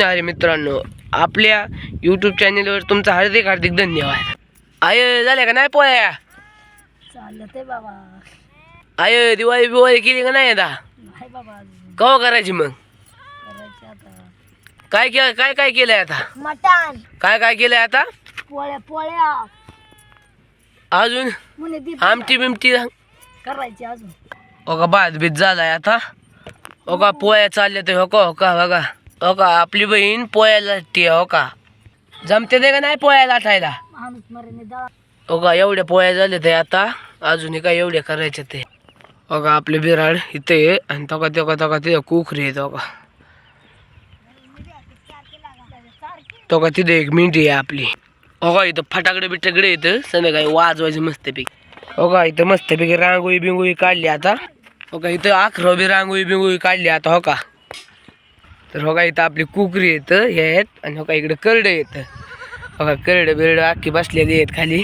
असणारे मित्रांनो. आपल्या यूट्यूब चॅनेलवर तुमचा हार्दिक हार्दिक धन्यवाद. आय झाल्या का नाही पोया? चाललं ते बाबा. आय दिवाळी बिवाळी केली का नाही आता? नाही बाबा अजून. कवा करायची मग? करायचे आता. काय के काय काय केलंय आता? मटण. काय काय केलंय आता? पोळ्या पोळ्या. अजून? म्हणे आमटी बिमटी? करायची अजून. ओका भात बीत झालाय आता? ओका पोया चालले ते हो का हो का बघा. हो का? आपली बहीण पोयाला ती हो का? जमते ते का नाही पोयाला लाटायला माणूस मरेने दळा हो का? एवढ्या पोया झाले ते आता. अजून काय एवढे करायचे ते. हो का? आपले बिराड इथे आहे आणि तो का तो का तो का तिथं कुखरी आहे तो का? तो का तिथे एक मिंटी आहे आपली. हो का? इथं फटाकडे बिटाकडे येतं संध्याकाळी वाजवायचं मस्तपैकी. हो का? इथं मस्तपैकी रांगोळी बिंगोळी काढली आता. हो का? इथं अकरा बी रांगोळी बिंगोळी काढली आता हो का? तर हो का इथं आपली कुकरी येतं हे आहेत आणि हो का इकडे करडं येतं. हो का बिरडं अख्खी बसलेली आहेत खाली.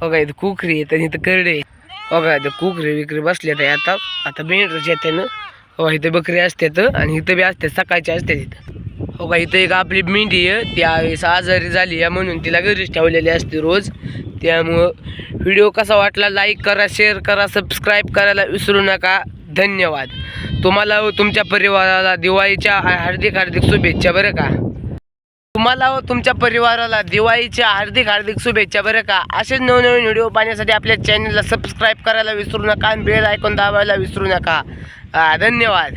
हो का इथं कुकरी येतं आणि इथं करडे आहेत. हो का इथं कुकरी विकरी बसले तर आता. आता मेंढरच येते ना. हो इथं बकरी असतात आणि इथं बी असते सकाळची असते इथं. हो का इथं एक आपली मेंढी आहे त्यावेळेस आजारी झाली आहे म्हणून तिला घरीच ठेवलेली असते रोज. त्यामुळं व्हिडिओ कसा वाटला लाईक करा शेअर करा सबस्क्राईब करायला विसरू नका. धन्यवाद. तुम्हाला व तुमच्या परिवाराला दिवाळीच्या हार्दिक हार्दिक शुभेच्छा बरं का? तुम्हाला व तुमच्या परिवाराला दिवाळीच्या हार्दिक हार्दिक शुभेच्छा बरं का? असेच नवनवीन व्हिडिओ पाहण्यासाठी आपल्या चॅनलला सबस्क्राईब करायला विसरू नका आणि बेल ऐकून दाबायला विसरू नका. धन्यवाद.